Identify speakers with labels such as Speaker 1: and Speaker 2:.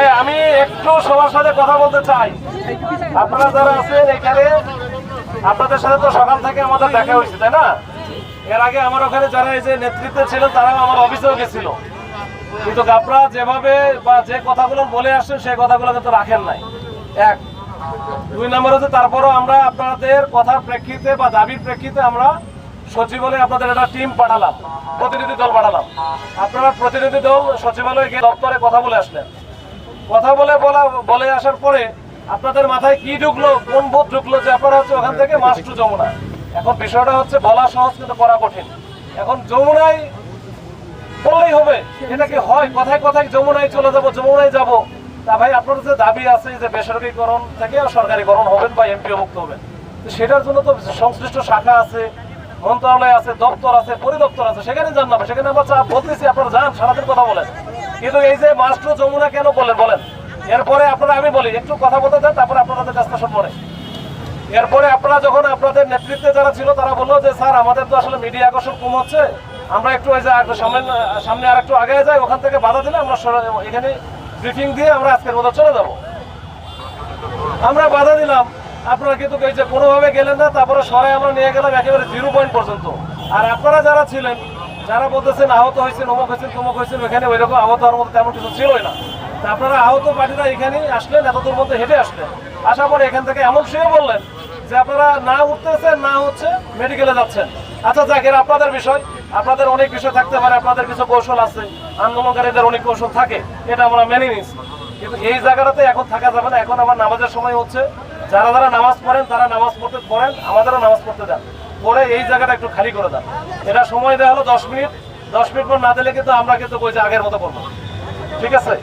Speaker 1: এই আমি একটু সবার সাথে কথা বলতে চাই। আপনারা যারা আছেন এখানে, আপনাদের সাথে তো সকাল থেকে আমাদের দেখা হয়েছে, তাই না? এর আগে আমার ওখানে যারা এই যে নেতৃত্বে ছিল, তারাও আমার অফিসেও গেছিল। কিন্তু আপনারা যেভাবে বা যে কথাগুলো বলে আসছেন, সেই কথাগুলো কিন্তু রাখেন নাই। এক। দুই নম্বর হচ্ছে, তারপরও আমরা আপনাদের কথার প্রেক্ষিতে বা দাবির প্রেক্ষিতে আমরা সচিবালয়ে আপনাদের একটা টিম পাঠালাম, প্রতিনিধি দল পাঠালাম। আপনারা প্রতিনিধি দল সচিবালয়ে গিয়ে দপ্তরে কথা বলে আসলেন। কথা বলে বলা, বলে আসার পরে আপনাদের মাথায় কি ঢুকলো, কোন বোধ ঢুকলো যে আপনারা হচ্ছে ওখান থেকে মাস টু যমুনা। এখন বিষয়টা হচ্ছে বলা সহজ কিন্তু করা কঠিন। এখন যমুনায় বললেই হবে, এটা কি হয়? কথায় কথায় যমুনায় চলে যাব, যমুনায় যাব। তা ভাই, আপনার যে দাবি আছে যে বেসরকারিকরণ থেকে সরকারিকরণ হবেন বা এমপিও মুক্ত হবেন সেটার জন্য তো সংশ্লিষ্ট শাখা আছে, মন্ত্রণালয় আছে, দপ্তর আছে, পরিদপ্তর আছে, সেখানে না সেখানে আমরা চাপ বলতেছি, আপনারা যান, সারাদিন কথা বলেন। কিন্তু এই যে মাস্টার যমুনা কেন বলেন বলেন। এরপরে আপনারা, আমি বলি, একটু কথা বলতে দেন, তারপরে আপনাদের কাজটা মনে। এরপরে আপনারা যখন আপনাদের নেতৃত্বে যারা ছিল, তারা বলল যে, স্যার, আমাদের তো আসলে মিডিয়া আকর্ষণ কম হচ্ছে। আমরা একটু ওই যে সামনে সামনে আর একটু আগে যাই, ওখান থেকে বাধা দিলে আমরা এখানে ব্রিফিং দিয়ে আমরা আজকের মতো চলে যাব। আমরা বাধা দিলাম। আপনারা কিন্তু এই যে কোনোভাবে গেলেন না, তারপরে সরাই আমরা নিয়ে গেলাম একেবারে জিরো পয়েন্ট পর্যন্ত। আর আপনারা যারা ছিলেন যারা বলতেছেন আহত হয়েছেন, অমুক হয়েছেন, তমুক হয়েছেন, ওইখানে ওই রকম আহত হওয়ার মতো তেমন কিছু ছিলই না। তা আপনারা আহত পার্টিরা এখানে আসলেন, এতদূর মধ্যে হেঁটে আসলেন। আসার পরে এখান থেকে এমন শুয়ে বললেন যে আপনারা না উঠতেছেন, না হচ্ছে মেডিকেলে যাচ্ছেন। আচ্ছা যাক, এর আপনাদের বিষয়। আপনাদের অনেক বিষয় থাকতে পারে, আপনাদের কিছু কৌশল আছে। আন্দোলনকারীদের অনেক কৌশল থাকে, এটা আমরা মেনে নিয়েছি। কিন্তু এই জায়গাটাতে এখন থাকা যাবে না। এখন আমার নামাজের সময় হচ্ছে। যারা যারা নামাজ পড়েন, তারা নামাজ পড়তে পড়েন, আমাদেরও নামাজ পড়তে দেন। পরে এই জায়গাটা একটু খালি করে দেন এটা সময় দেওয়া হলো দশ মিনিট। দশ মিনিট পর না দিলে কিন্তু আমরা কিন্তু ওই আগের মতো করব ঠিক আছে?